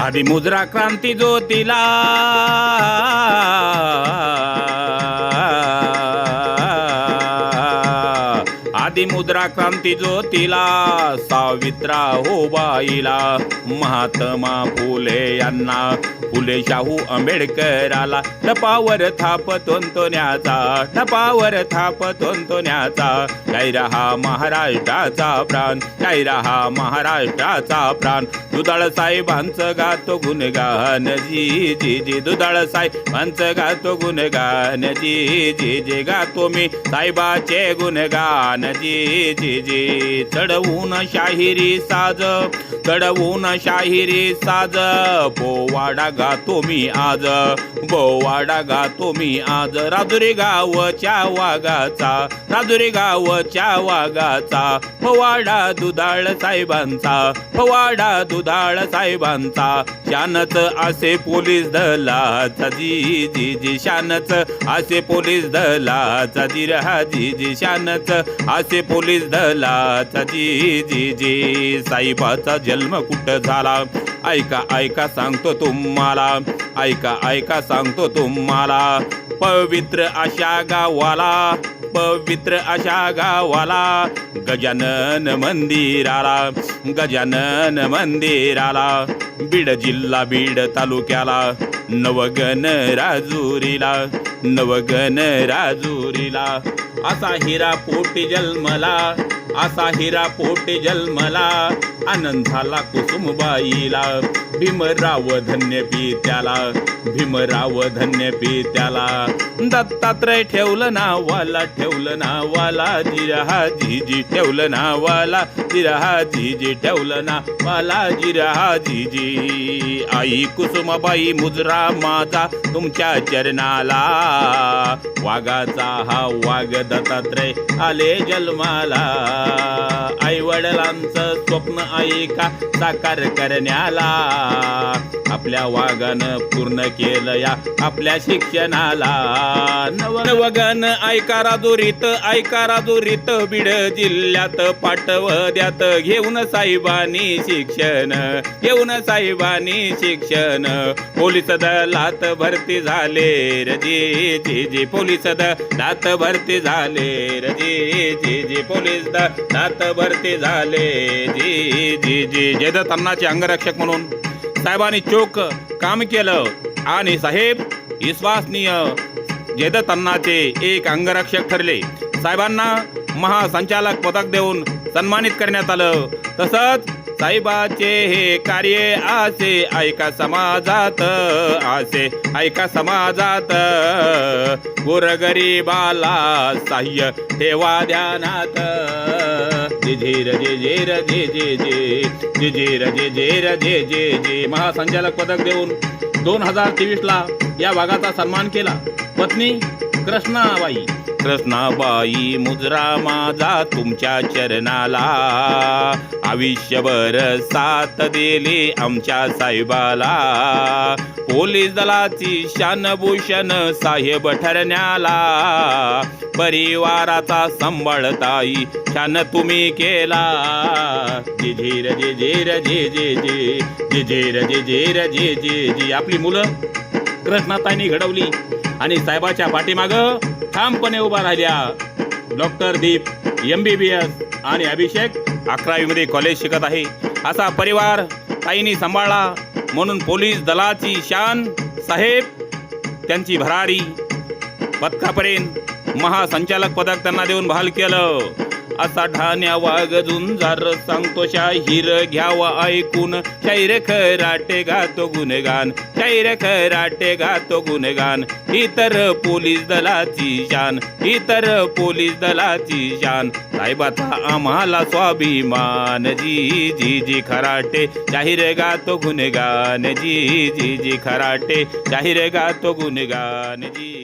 आधी मुद्रा क्रांती ज्योतीला. आधी मुद्रा क्रांती ज्योतीला सावित्रा हो बाईला महात्मा फुले यांना फुले शाहू आंबेडकराला टपावर थाप तोंतोण्याचा टपावर थाप तोंतोण्याचा जय रहा महाराष्ट्राचा प्राण काय रहा महाराष्ट्राचा प्राण. दुधाळ साहेबांचं गातो गुणगान जी जी जी दुधाळ साहेबांचं गातो गुणगान जी जी जी गातो मी साहेबाचे गुणगान जे जे जे. चढवून शाहिरी साज चढवून शाहिरी साज. पोवाडा गातो मी आज बोवाडा गातो मी आज. राजुरी गावच्या वागाचा राजुरी गावच्या वागाचा फवाडा दुधाळ साहेबांचा फवाडा दुधाळ साहेबांचा. शानच असे पोलीस दलाचा जी जी जी. शानच असे पोलीस दलाचा. जी रहा जी जी. शानच असे पोलीस दलाचा जी जी जी. साईबाचा जन्म कुठं झाला? ऐका ऐका सांगतो तुम्हाला. ऐका ऐका सांगतो तुम्हाला. पवित्र अशा गावाला पवित्र अशा गावाला गजानन मंदिराला गजानन मंदिराला बीड जिल्हा बीड तालुक्याला नवगण राजुरीला नवगण राजुरीला. असा हिरा पोटी जन्मला असा हिरा पोटी जन्मला आनंद झाला कुसुमबाईला. भीमराव धन्य पित्याला भीमराव धन्य पित्याला दत्तात्रय ठेवलं नावाला ठेवलं नावाला जिरहा जीजी ठेवलं नावाला जिरहा जीजी ठेवलं नावाला जिरहा जीजी आई कुसुमाबाई मुजरा माझा तुमच्या चरणाला. वाघाचा हा वाघ दत्तात्रय आले जन्माला. आई वडिलांचं स्वप्न ऐका साकार करण्याला. आपल्या वागानं पूर्ण केलं या आपल्या शिक्षणाला नव ऐका राजुरीत ऐका राजुरीत बीड जिल्ह्यात पाठव द्यात घेऊन साहेबांनी शिक्षण घेऊन साहेबांनी शिक्षण पोलीस दलात भरती झाले रजी जी जी पोलीस दलात भरती झाले रजी जी जी पोलीस दलात भरती झाले जी जी जी जयदत्त अन्नाचे अंगरक्षक म्हणून साहेबांनी चोख काम केलं. आणि साहेब विश्वासनीय जयदत्त एक अंगरक्षक ठरले. साहेबांना महासंचालक पदक देऊन सन्मानित करण्यात आलं. तसंच साहेबाचे हे कार्य आसे ऐका समाजात आसे ऐका समाजात. गोरगरीबाला सहाय्य ठेवा ध्यानात. जे जे र जे जे जे जे जे जे जे जे जे महासंचालक पदक देऊन दोन हजार तेवीसला या भागाचा सन्मान केला. पत्नी कृष्णाबाई. कृष्णाबाई मुजरा माझा तुमच्या चरणाला. आयुष्यभर साथ दिली आमच्या साहेबाला. पोलीस दलाची शानभूषण साहेब ठरण्याला. परिवाराचा सांभाळताई छान तुम्ही केला. जे जे र जे जे जे. जे जे जे जे र जे जे जे जे. आपली मुलं कृष्णाताईंनी घडवली आणि साहेबाच्या पाठीमागं ठामपणे उभा राहिल्या. Doctor Deep M B B S आणि अभिषेक अकरावीमध्ये कॉलेज शिकत आहे. असा परिवार ताईंनी सांभाळला. म्हणून पोलीस दलाची शान साहेब त्यांची भरारी. पदकापर्यंत महासंचालक पदक त्यांना देऊन बहाल केलं. असा ठाण्या वाघ झुंजार सांगतो शाहीर घ्यावा ऐकून. शैर खराटे गातो गुणगान शैर खराटे गातो गुणगान इतर पोलीस दलाची शान इतर पोलीस दलाची शान. साहेबाचा आम्हाला स्वाभिमान जी जी जी खराटे. शाहीर गातो गुणगान जी जी जी खराटे. शाहीर गातो गुणगान जी